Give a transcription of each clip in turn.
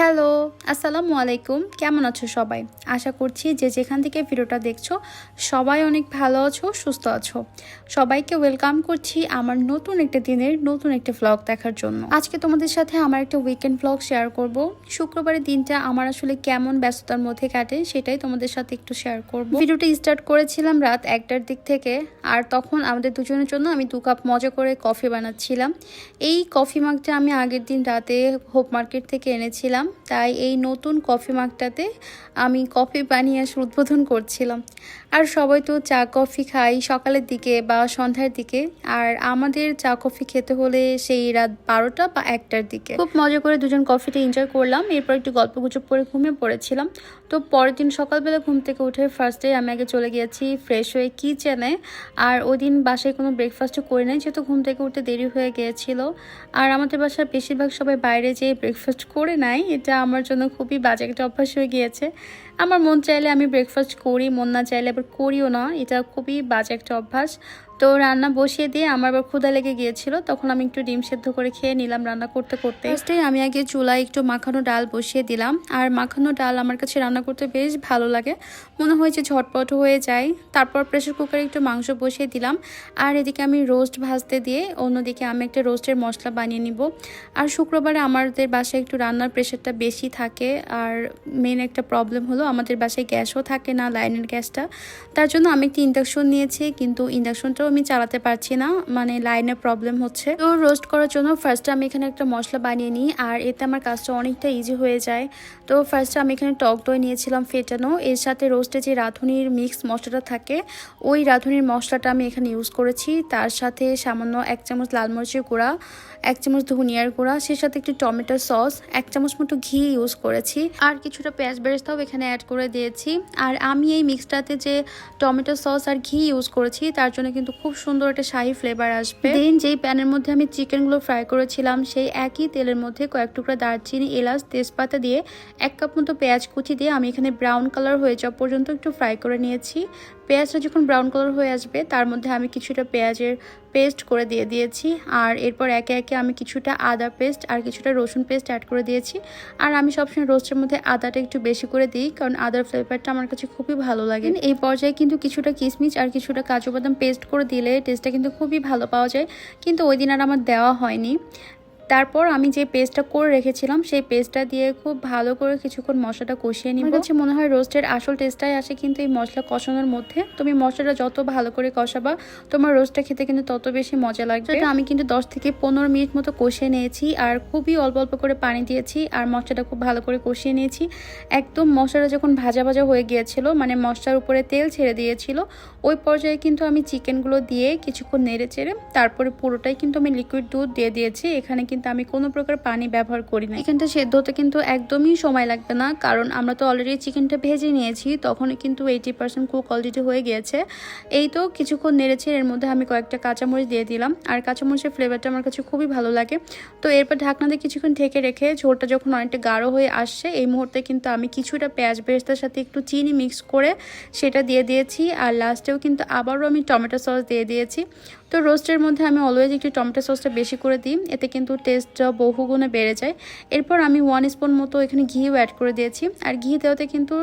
Hello, আসসালামু আলাইকুম। কেমন আছো সবাই? আশা করছি যে যেখান থেকে ভিডিওটা দেখছ, সবাই অনেক ভালো আছো, সুস্থ আছো। সবাইকে ওয়েলকাম করছি আমার নতুন একটা দিনের নতুন একটা ভ্লগ দেখার জন্য। আজকে তোমাদের সাথে আমার একটা উইকেন্ড ভ্লগ শেয়ার করব। শুক্রবারের দিনটা আমার আসলে কেমন ব্যস্ততার মধ্যে কাটে সেটাই তোমাদের সাথে একটু শেয়ার করব। ভিডিওটা স্টার্ট করেছিলাম রাত একটার দিক থেকে, আর তখন আমাদের দুজনের জন্য আমি দু কাপ মজা করে কফি বানাচ্ছিলাম। এই কফি মাগটা আমি আগের দিন রাতে হোপ মার্কেট থেকে এনেছিলাম। তাই এই নতুন কফি মাগটাতে আমি কফি বানিয়ে আসে উদ্বোধন করছিলাম। আর সবাই তো চা, কফি খাই সকালের দিকে বা সন্ধ্যার দিকে। আর আমাদের চা, কফি খেতে হলে সেই রাত বারোটা বা একটার দিকে। খুব মজা করে দুজন কফিটা এনজয় করলাম। এরপর একটু গল্প গুজব করে ঘুমিয়ে পড়েছিলাম। তো পরের দিন সকালবেলা ঘুম থেকে উঠে ফার্স্টে আমি আগে চলে গিয়েছি ফ্রেশ হয়ে কিচেনে আর ওই দিন বাসায় কোনো ব্রেকফাস্টও করি নাই, যেহেতু ঘুম থেকে উঠতে দেরি হয়ে গিয়েছিল। আর আমাদের বাসার বেশিরভাগ সবাই বাইরে যেয়ে ব্রেকফাস্ট করে নাই। এটা আমার জন্য খুবই বাজে একটা অভ্যাস হয়ে গিয়েছে। আমার মন চাইলে আমি ব্রেকফাস্ট করি, মন না চাইলে আবার করিও না। এটা খুবই বাজে একটা অভ্যাস। তো রান্না বসিয়ে দিয়ে আমার আবার ক্ষুদা লেগে গিয়েছিল, তখন আমি একটু ডিম সেদ্ধ করে খেয়ে নিলাম রান্না করতে করতে। ফার্স্টে আমি আগে চুলায় একটু মাখানো ডাল বসিয়ে দিলাম, আর মাখানো ডাল আমার কাছে রান্না করতে বেশ ভালো লাগে। মনে হয় যে ঝটপট হয়ে যায়। তারপর প্রেশার কুকারে একটু মাংস বসিয়ে দিলাম, আর এদিকে আমি রোস্ট ভাজতে দিয়ে অন্যদিকে আমি একটা রোস্টের মশলা বানিয়ে নিব। আর শুক্রবারে আমাদের বাসায় একটু রান্নার প্রেশারটা বেশি থাকে, আর মেন একটা প্রবলেম হলো আমাদের বাসায় গ্যাসও থাকে না লাইনের গ্যাসটা। তার জন্য আমি একটি ইন্ডাকশন নিয়েছি, কিন্তু ইন্ডাকশনটাও আমি চালাতে পারছি না মানে লাইনের প্রবলেম হচ্ছে। তো রোস্ট করার জন্য ফার্স্টে আমি এখানে একটা মশলা বানিয়ে নিই, আর এতে আমার কাজটা অনেকটা ইজি হয়ে যায়। তো ফার্স্টে আমি এখানে টক দই নিয়েছিলাম ফেটানো, এর সাথে রোস্টে যে রাঁধুনির মিক্স মশলাটা থাকে, ওই রাঁধুনির মশলাটা আমি এখানে ইউজ করেছি। তার সাথে সামান্য এক চামচ লাল মরিচের গুঁড়া, এক চামচ ধনিয়ার গুঁড়া, সে সাথে একটু টমেটো সস, এক চামচ মতো ঘি ইউজ করেছি। আর কিছুটা পেঁয়াজ বেরেস্তাও এখানে অ্যাড করে দিয়েছি। আর আমি এই মিক্সটাতে যে টমেটো সস আর ঘি ইউজ করেছি, তার জন্য কিন্তু খুব সুন্দর একটা শাহি ফ্লেভার আসবে। দেন যেই প্যানের মধ্যে আমি চিকেনগুলো ফ্রাই করেছিলাম, সেই একই তেলের মধ্যে কয়েক টুকরা দারচিনি, এলাচ, তেজপাতা দিয়ে এক কাপ মতো পেঁয়াজ কুচি দিয়ে আমি এখানে ব্রাউন কালার হয়ে যাওয়া পর্যন্ত একটু ফ্রাই করে নিয়েছি। পেঁয়াজটা যখন ব্রাউন কালার হয়ে আসবে, তার মধ্যে আমি কিছুটা পেঁয়াজের পেস্ট করে দিয়ে দিয়েছি। আর এরপর একে একে আমি কিছুটা আদা পেস্ট আর কিছুটা রসুন পেস্ট অ্যাড করে দিয়েছি। আর আমি সবসময় রোস্টের মধ্যে আদাটা একটু বেশি করে দিই, কারণ আদার ফ্লেভারটা আমার কাছে খুবই ভালো লাগে। এই পর্যায়ে কিন্তু কিছুটা কিশমিশ আর কিছুটা কাজু বাদাম পেস্ট করে দিলে টেস্টটা কিন্তু খুবই ভালো পাওয়া যায়। কিন্তু ওই দিন আর আমার দেওয়া হয়নি। তারপর আমি যে পেস্টটা করে রেখেছিলাম সেই পেস্টটা দিয়ে খুব ভালো করে কিছুক্ষণ মশলাটা কষিয়ে নিব। আমার কাছে মনে হয় রোস্টের আসল টেস্টটাই আসে কিন্তু এই মশলা কষানোর মধ্যে। তুমি মশলাটা যত ভালো করে কষাবা তোমার রোস্টটা খেতে কিন্তু তত বেশি মজা লাগবে। আমি কিন্তু দশ থেকে পনেরো মিনিট মতো কষিয়ে নিয়েছি আর খুবই অল্প অল্প করে পানি দিয়েছি আর মশলাটা খুব ভালো করে কষিয়ে নিয়েছি। একদম মশলাটা যখন ভাজা ভাজা হয়ে গিয়েছিল মানে মশলার উপরে তেল ছেড়ে দিয়েছিল ওই পর্যায়ে কিন্তু আমি চিকেনগুলো দিয়ে কিছুক্ষণ নেড়ে চেড়ে তারপরে পুরোটাই কিন্তু আমি লিকুইড দুধ দিয়ে দিয়েছি। এখানে কিন্তু আমি কোনো প্রকার পানি ব্যবহার করি না। এখানটা সেদ্ধ হতে কিন্তু একদমই সময় লাগবে না, কারণ আমরা তো অলরেডি চিকেনটা ভেজে নিয়েছি, তখনই কিন্তু এইটি পার্সেন্ট কুক অলরেডি হয়ে গিয়েছে। এই তো কিছুক্ষণ নেড়েছে এর মধ্যে আমি কয়েকটা কাঁচামরিচ দিয়ে দিলাম, আর কাঁচামরিচের ফ্লেভারটা আমার কাছে খুবই ভালো লাগে। তো এরপর ঢাকনা দিয়ে কিছুক্ষণ ঢেকে রেখে ঝোলটা যখন অনেকটা গাঢ় হয়ে আসছে, এই মুহূর্তে কিন্তু আমি কিছুটা পেঁয়াজ বেরেস্তার সাথে একটু চিনি মিক্স করে সেটা দিয়ে দিয়েছি, আর লাস্টেও কিন্তু আবারও আমি টমেটো সস দিয়ে দিয়েছি। তো রোস্টের মধ্যে আমি অলওয়েজ একটু টমেটো সসটা বেশি করে দিই, এতে কিন্তু টেস্টটা বহুগুণে বেড়ে যায়। এরপর আমি ওয়ান স্পুন মতো এখানে ঘিও অ্যাড করে দিয়েছি। আর ঘি দেওয়াতে কিন্তু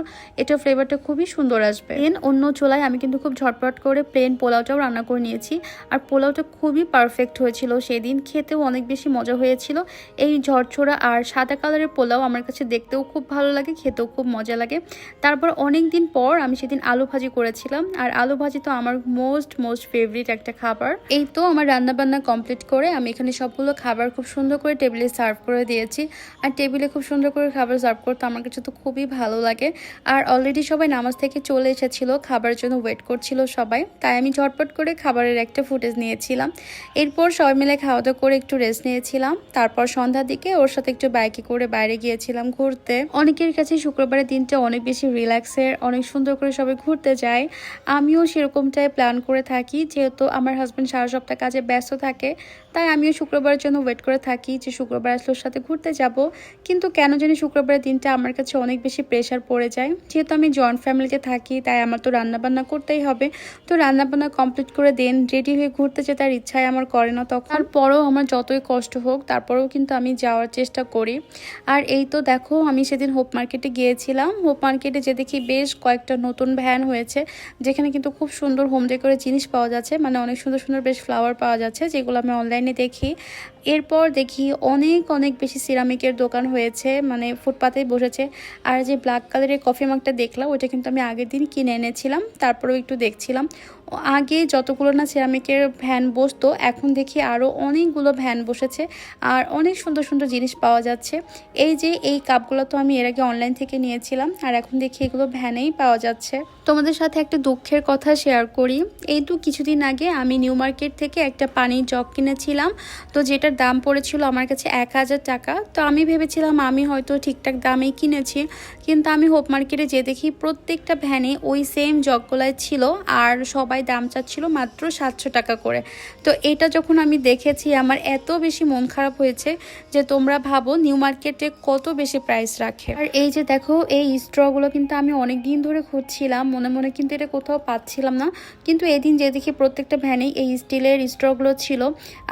এটা ফ্লেভারটা খুবই সুন্দর আসবে। দেন অন্য চোলায় আমি কিন্তু খুব ঝটপট করে প্লেন পোলাওটাও রান্না করে নিয়েছি। আর পোলাওটা খুবই পারফেক্ট হয়েছিল সেদিন। খেতেও অনেক বেশি মজা হয়েছিল। এই ঝরঝরা আর সাদা কালারের পোলাও আমার কাছে দেখতেও খুব ভালো লাগে, খেতেও খুব মজা লাগে। তারপর অনেক দিন পর আমি সেদিন আলু ভাজি করেছিলাম। আর আলু ভাজি তো আমার মোস্ট মোস্ট ফেভারিট একটা খাবার। এই তো আমার রান্না বান্না কমপ্লিট করে আমি এখানে সবগুলো খাবার খুব সুন্দর করে টেবিলে সার্ভ করে দিয়েছি। আর টেবিলে খুব সুন্দর করে খাবার সার্ভ করতে আমার কাছে তো খুবই ভালো লাগে। আর অলরেডি সবাই নামাজ থেকে চলে এসেছিল, খাবারের জন্য ওয়েট করছিল সবাই। তাই আমি ঝটপট করে খাবারের একটা ফুটেজ নিয়েছিলাম। এরপর সবাই মিলে খাওয়া দাওয়া করে একটু রেস্ট নিয়েছিলাম। তারপর সন্ধ্যার দিকে ওর সাথে একটু বাইকে করে বাইরে গিয়েছিলাম ঘুরতে। অনেকের কাছে শুক্রবারের দিনটা অনেক বেশি রিল্যাক্সের অনেক সুন্দর করে সবাই ঘুরতে যায়। আমিও সেরকমটাই প্ল্যান করে থাকি। যেহেতু আমার হাজব্যান্ড সারা সপ্তাহ কাজে ব্যস্ত থাকে, তাই আমিও শুক্রবারের জন্য ওয়েট করে থাকি যে শুক্রবার আসলে ওর সাথে ঘুরতে যাব। কিন্তু কেন জানি শুক্রবারের দিনটা আমার কাছে অনেক বেশি প্রেশার পড়ে যায়। যেহেতু আমি জয়েন্ট ফ্যামিলিতে থাকি, তাই আমার তো রান্নাবান্না করতেই হবে। তো রান্নাবান্না কমপ্লিট করে দেন রেডি হয়ে ঘুরতে যেতে আর ইচ্ছায় আমার করে না তখন। তারপরেও আমার যতই কষ্ট হোক, তারপরেও কিন্তু আমি যাওয়ার চেষ্টা করি। আর এই তো দেখো, আমি সেদিন হোপ মার্কেটে গিয়েছিলাম। হোপ মার্কেটে যে দেখি বেশ কয়েকটা নতুন ভ্যান হয়েছে, যেখানে কিন্তু খুব সুন্দর হোম ডেকোরের জিনিস পাওয়া যাচ্ছে। মানে অনেক সুন্দর সুন্দর বেশ ফ্লাওয়ার পাওয়া যাচ্ছে, যেগুলো আমি অনলাইনে দেখি। এরপর দেখি অনেক অনেক বেশি সিরামিকের দোকান হয়েছে মানে ফুটপাতে বসেছে। আর যে ব্ল্যাক কালারের কফি মাগটা দেখলাম, ওইটা কিন্তু আমি আগের দিন কিনে এনেছিলাম, তারপরেও একটু দেখছিলাম। আগে যতগুলো না সিরামিকের ভ্যান বসতো, এখন দেখি আরও অনেকগুলো ভ্যান বসেছে আর অনেক সুন্দর সুন্দর জিনিস পাওয়া যাচ্ছে। এই যে এই কাপগুলো তো আমি এর আগে অনলাইন থেকে নিয়েছিলাম আর এখন দেখি এগুলো ভ্যানেই পাওয়া যাচ্ছে। তোমাদের সাথে একটা দুঃখের কথা শেয়ার করি। এই তো কিছুদিন আগে আমি নিউ মার্কেট থেকে একটা পানির জগ কিনেছিলাম, তো যেটার দাম পড়েছিল আমার কাছে এক হাজার টাকা। তো আমি ভেবেছিলাম আমি হয়তো ঠিকঠাক দামেই কিনেছি, কিন্তু আমি হোপ মার্কেটে যে দেখি প্রত্যেকটা ভ্যানে ওই সেম জগগুলাই ছিল আর সবাই দাম চাচ্ছিল মাত্র সাতশো টাকা করে। তো এটা যখন আমি দেখেছি, আমার এত বেশি মন খারাপ হয়েছে যে তোমরা ভাবো নিউ মার্কেটে কত বেশি প্রাইস রাখে। আর এই যে দেখো, এই স্ট্রগুলো কিন্তু আমি অনেক দিন ধরে খুঁজছিলাম, মনে মনে কিন্তু এটা কোথাও পাচ্ছিলাম না। কিন্তু এদিন যে দেখি প্রত্যেকটা ভ্যানেই এই স্টিলের স্ট্রগুলো ছিল।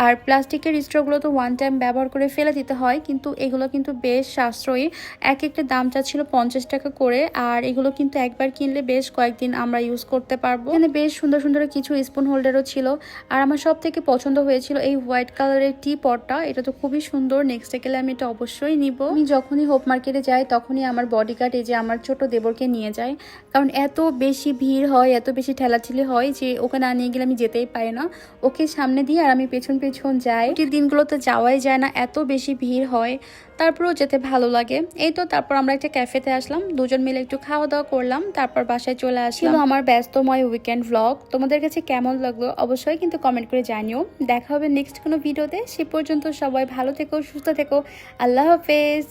আর প্লাস্টিকের স্ট্রগুলো তো ওয়ান টাইম ব্যবহার করে ফেলে দিতে হয়, কিন্তু এগুলো কিন্তু বেশ সাশ্রয়ী। এক একটা দাম চাচ্ছিল পঞ্চাশ টাকা করে, আর এগুলো কিন্তু একবার কিনলে বেশ কয়েকদিন আমরা ইউজ করতে পারব। এখানে বেশ সুন্দর সুন্দর সুন্দর কিছু স্পুন হোল্ডারও ছিল। আর আমার সব থেকে পছন্দ হয়েছিল এই হোয়াইট কালারের টি পটটা এটা তো খুবই সুন্দর। নেক্সট গেলে আমি এটা অবশ্যই নিব। আমি যখনই হোপ মার্কেটে যাই, তখনই আমার বডিগার্ড এই যে আমার ছোট দেবরকে নিয়ে যায়। কারণ এত বেশি ভিড় হয়, এত বেশি ঠেলাঠেলি হয় যে ওকে না নিয়ে গেলে আমি যেতেই পারি না। ওকে সামনে দিয়ে আর আমি পেছন পেছন যাই। দিনগুলোতে যাওয়াই যায় না। এত বেশি ভিড় হয়। তারপরেও যেতে ভালো লাগে। এই তো তারপর আমরা একটা ক্যাফেতে আসলাম, দুজন মিলে একটু খাওয়া দাওয়া করলাম, তারপর বাসায় চলে আসলাম। আমার ব্যস্তময় উইকেন্ড ভ্লগ তোমাদের কাছে কেমন লাগল অবশ্যই কিন্তু কমেন্ট করে জানিও। দেখা হবে নেক্সট কোনো ভিডিওতে সে পর্যন্ত সবাই ভালো থেকো, সুস্থ থেকো। আল্লাহ হাফেজ।